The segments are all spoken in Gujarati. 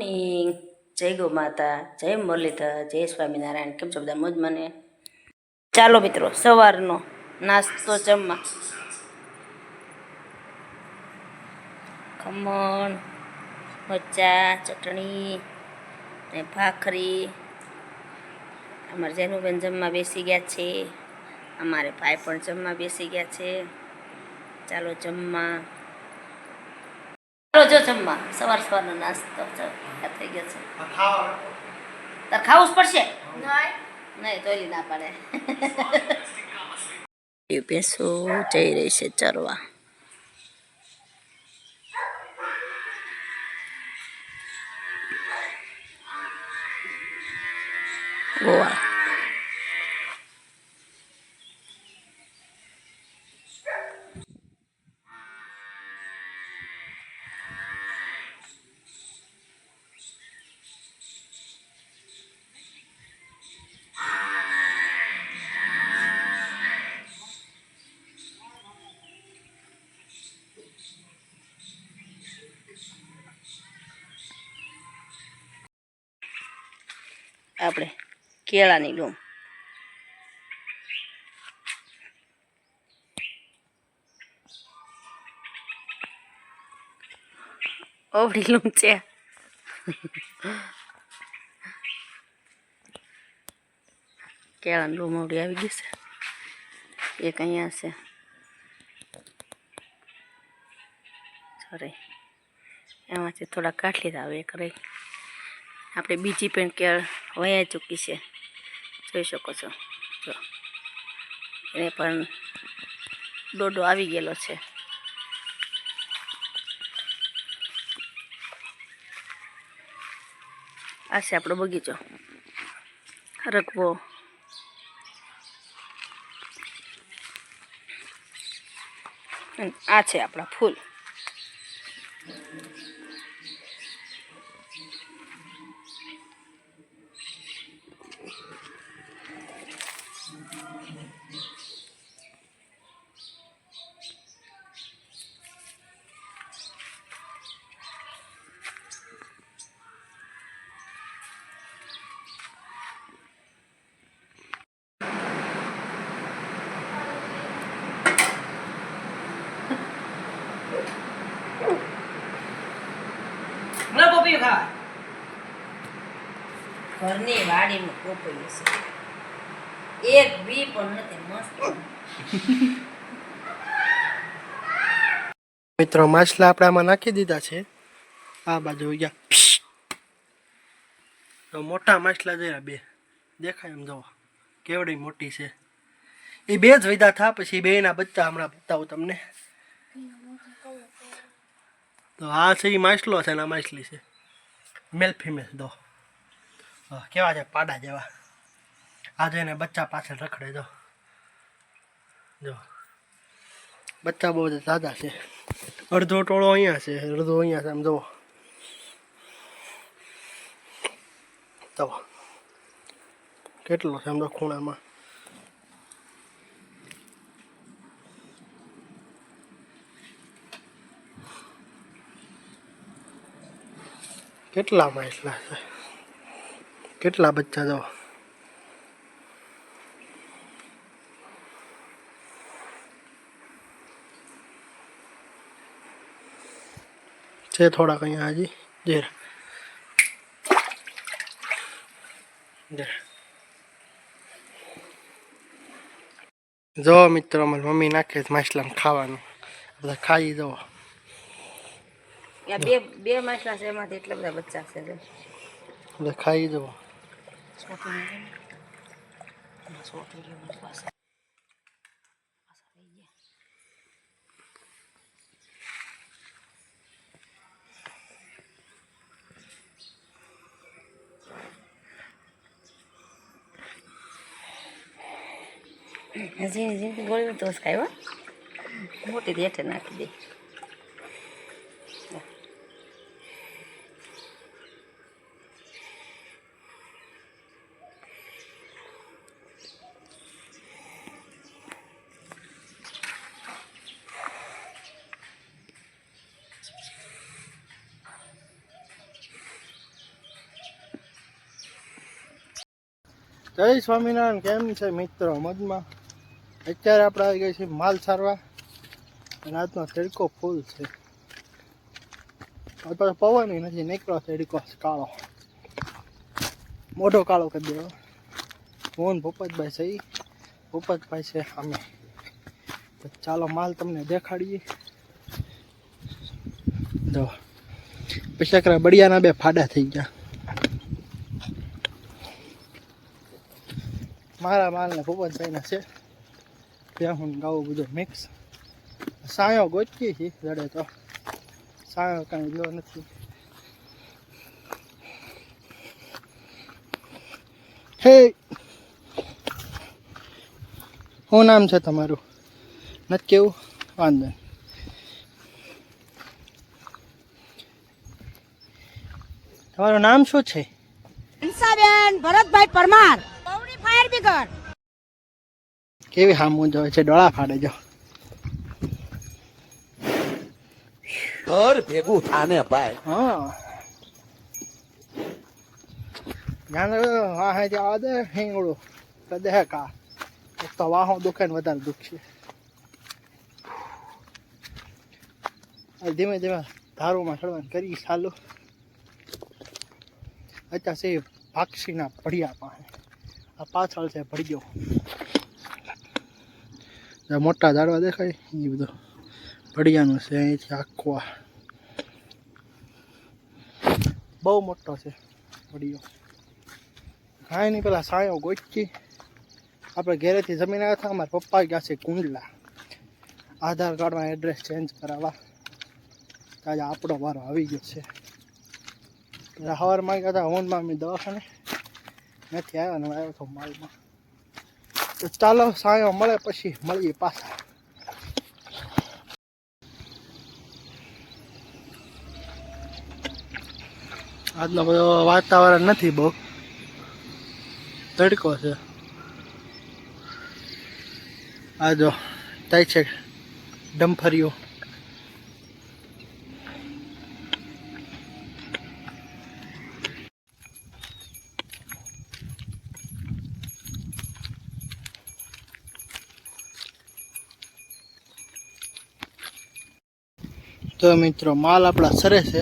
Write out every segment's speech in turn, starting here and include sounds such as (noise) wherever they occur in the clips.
મોર્નિંગ જય ગૌ માતા, જય મુરલીધર, જય સ્વામિનારાયણ. કેમ છો બધા? મોજ મને. ચાલો મિત્રો, સવારનો નાસ્તો જમવા. ખમણ, મરચા, ચટણી, ને ભાખરી. અમારે જેનુબેન જમવા બેસી ગયા છે. અમારે ભાઈ પણ જમવા બેસી ગયા છે. ચાલો જમવા. ચાલો જમવા. સવાર સવારનો નાસ્તો થઈ ગયો છે. તાર ખાવું. જ પડશે? નહીં. તો ના પાડે. (laughs) ભેંસો જઈ રહી છે ચરવા. ગોવા. આપણે કેળાની લૂમ ઓવડી લૂમ છે. કેળાની લૂમ ઓવડી આવી ગઈ છે. એક અહીંયા છે. સોરી એમાંથી થોડા કાઢ લીધા હવે એક રહી. આપણે બીજી પણ કેળ વયા ચૂકી છે. જોઈ શકો છો. જો. એને પણ ડોડો આવી ગયેલો છે. આ છે આપણો બગીચો. રકવો આ છે આપણા ફૂલ. પોપૈયું ખાવા ઘરની વાડીમાં પોપૈયું છે એક બી પણ નથી મસ્ત. મિત્રો માછલા આપણે આમાં નાખી દીધા છે. આ બાજુ ગયા. તો મોટા માછલા જયા બે. દેખાય એમ જવા. કેવડી મોટી છે. એ બે જ વૈદા થા પછી બે ના બચ્ચા હમણાં બતાવું તમને. તો આ છે એ માછલો છે ને આ માછલી છે. મેલ ફિમેલ દો. કેવા છે? પાડા જેવા. આજે એને બચ્ચા પાછળ રખડે જો. જો. બચ્ચા બહુ સાદા છે. અડધો ટોળો અહીંયા છે, અડધો અહીંયા છે, આમ જુઓ. તો કેટલો છે આમ તો ખૂણામાં? કેટલા માછલા છે? કેટલા બચ્ચા જો? છે થોડાક અહીંયા હજી. જે જે. મિત્રો અમારી મમ્મી નાખે માછલામાં ખાવાનું. બધા ખાઈ જવો. બે બે માછલા છે એમાંથી એટલા બધા બચ્ચા છે એટલે ખાઈ જવો. ઝીણી ઝીણી ગોળી તો ખાય મોટી દેઠે નાખી દે. જય સ્વામિનારાયણ, કેમ છે મિત્રો? મજમાં? અત્યારે આપણે આવી ગઈ છે માલ સારવા. અને આજનો તડકો ફૂલ છે. અત્યારે પવન નથી, નીકળો તડકો, કાળો. મોટો કાળો કરી દેવો મોહન ભૂપતભાઈ છે ભૂપતભાઈ છે અમે. તો ચાલો માલ તમને દેખાડીએ. જો. પછી બળિયાના બે ફાડા થઈ ગયા. મારા માલને ભૂપતભાઈના છે. ત્યાં હું ગાવું બધું મિક્સ સાયો ગોચી છે જડે તો. સાયો કાંઈ લ્યો નથી. હે. શું નામ છે તમારું? નથી કેવું? વાંધો. તમારું નામ શું છે? ભરતભાઈ પરમાર. પૌડી ફાયર બ્રિગેડ કેવી હામું જોય છે? ડોળા ફાડે જો. ઘર ભેગું થાને ભાઈ. હા. જાણે વાહ જવા દે હિંગડું તો કા. એક તો વાહો દુખે ને વધારે દુખશે આ ધીમે ધીમે ધારુમાં ચડવાનું કરી ચાલુ. અત્યારે પાક્ષીના ભડિયા પાસે. આ પાછળ છે ભડિયો ગયો. મોટા ઝાડવા દેખાય એ બધું ભડિયાનું છે, અહીંથી આખો આ. બહુ મોટો છે વડીયો કાંઈ નહીં પેલા સાયો ગોચી. આપણે ઘેરેથી જમીન આવ્યા હતા, અમારા પપ્પા ગયા છે કુંડલા. આધાર કાર્ડમાં એડ્રેસ ચેન્જ કરાવવા. આજે આપણો વારો આવી ગયો છે. પેલા સવારમાં ગયા હતા, હોનમાં અમે દવાખાને નથી આવ્યા ને આવ્યો માલમાં. તો ચાલો, સાંયો મળે પછી મળીએ પાછા. આજનો બધો વાતાવરણ નથી બહુ. તડકો છે. આ જો, થાય છે ડમ્ફરિયો તો મિત્રો, માલ આપણા સરે છે.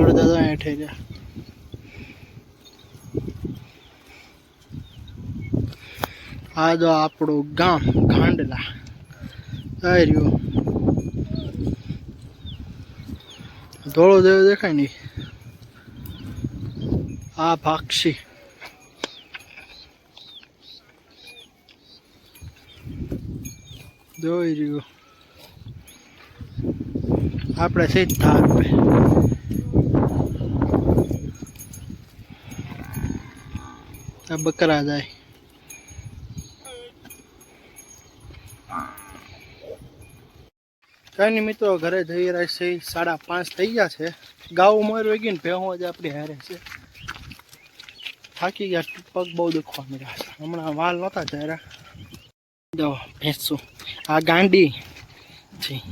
અડધા તો હેઠે રહ્યા આ જો આપણું ગામ ખાંડલા આ રહ્યું. ધોળો જેવો દેખાય નહીં. આ ભાક્ષી જોઈ રહ્યું. આપણે સીધા આપણે આ બકરા જાય. કઈ મિત્રો, ઘરે જઈ રહ્યા છે સાડા પાંચ થઈ ગયા છે. ગાઉ મર વેગી ને ભેહો જ આપણી હારે છે. થાકી ગયા, પગ બહુ દુખવા મળ્યા છે. હમણાં વાલ નહોતા જરા જો ભેંસું. આ ગાંડી છે.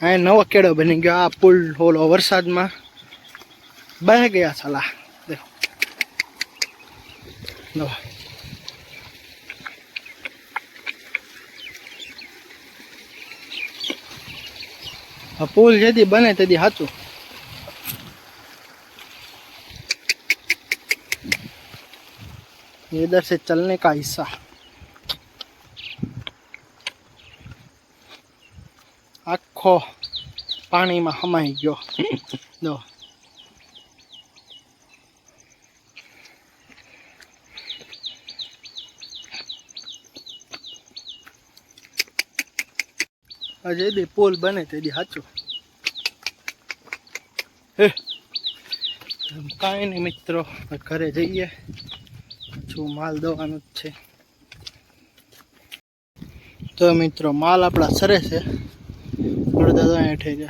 હા નવો કેળો બની ગયો આ પુલ ઓલો વરસાદમાં બહે ગયા સાલા દેખો જો આ પુલ જેથી બને તેથી સાચું ये इधर से चलने का हिस्सा આખો પાણીમાં હમાઈ ગયો. (laughs) જો હજે દી પુલ બને તે સાચો કાંઈ નહીં મિત્રો ઘરે જઈએ. પાછું માલ દવાનું જ છે. તો મિત્રો માલ આપણા સરે છે. અડધા તો હેઠે છે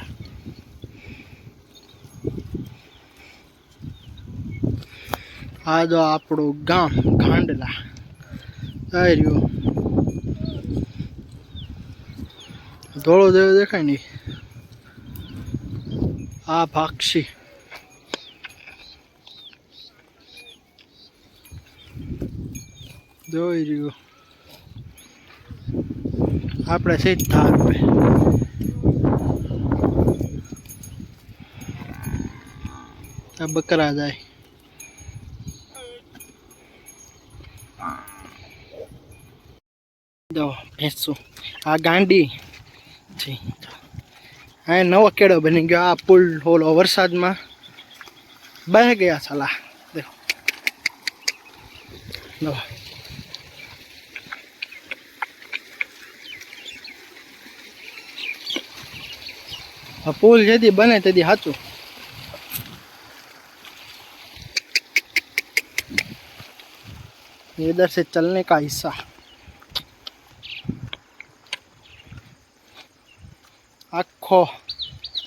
આ જો આપણું ગામ ખાંડલા રહ્યું. ધોળો જેવો દેખાય નહીં. આ ભાક્ષી જોઈ રહ્યું. આપણે સીધા રૂપે બકરા જાય. જો ભેંસો. આ ગાંડી હા નવો કેળો બની ગયો. આ પુલ હોલો વરસાદમાં. બહે ગયા સલાહ દેખો. જો પુલ જેથી બને તેથી સાચું. ये इधर से चलने का हिस्सा આખો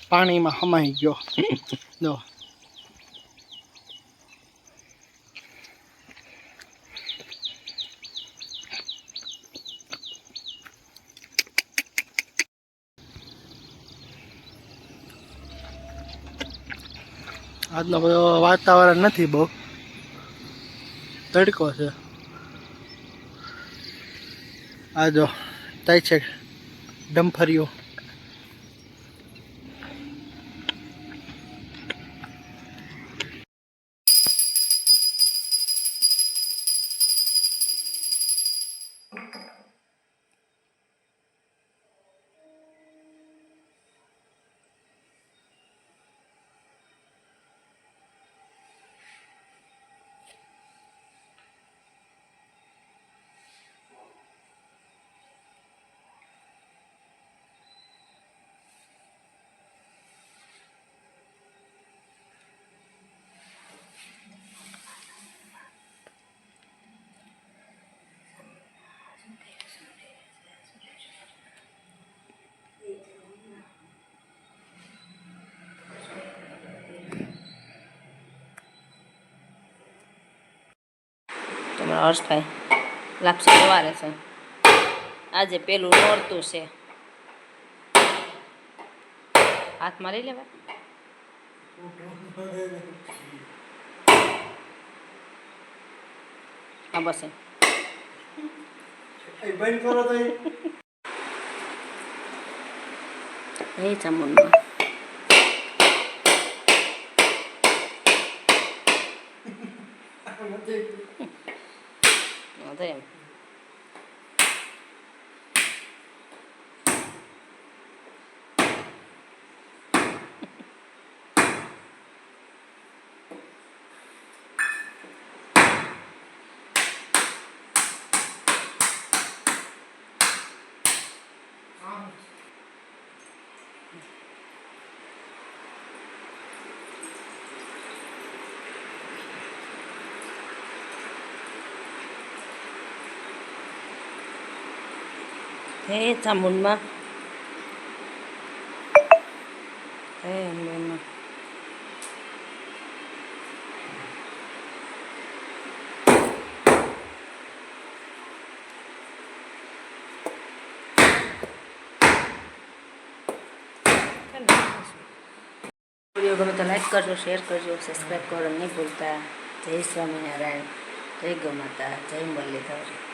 પાણીમાં હમાઈ ગયો જો આજનો બધો વાતાવરણ નથી બહુ તડકો છે આ જો થાય છે ડમ્ફરીઓ. તમારો હર્ષભાઈ લાપસી સવારે છે. આજે પેલું નોરતું છે. હાથમાં લઈ લેવા હા બસ એમ. બંધ કરો તો એ. ચામુંડમાં Same. વાંધો એમ હે ચામુંડમાં હે અંબેમાં વિડીયો ગમે તો લાઈક કરજો શેર કરજો સબસ્ક્રાઈબ કરવાનું નહીં ભૂલતા જય સ્વામિનારાયણ જય ગૌ માતા જય મુરલીધર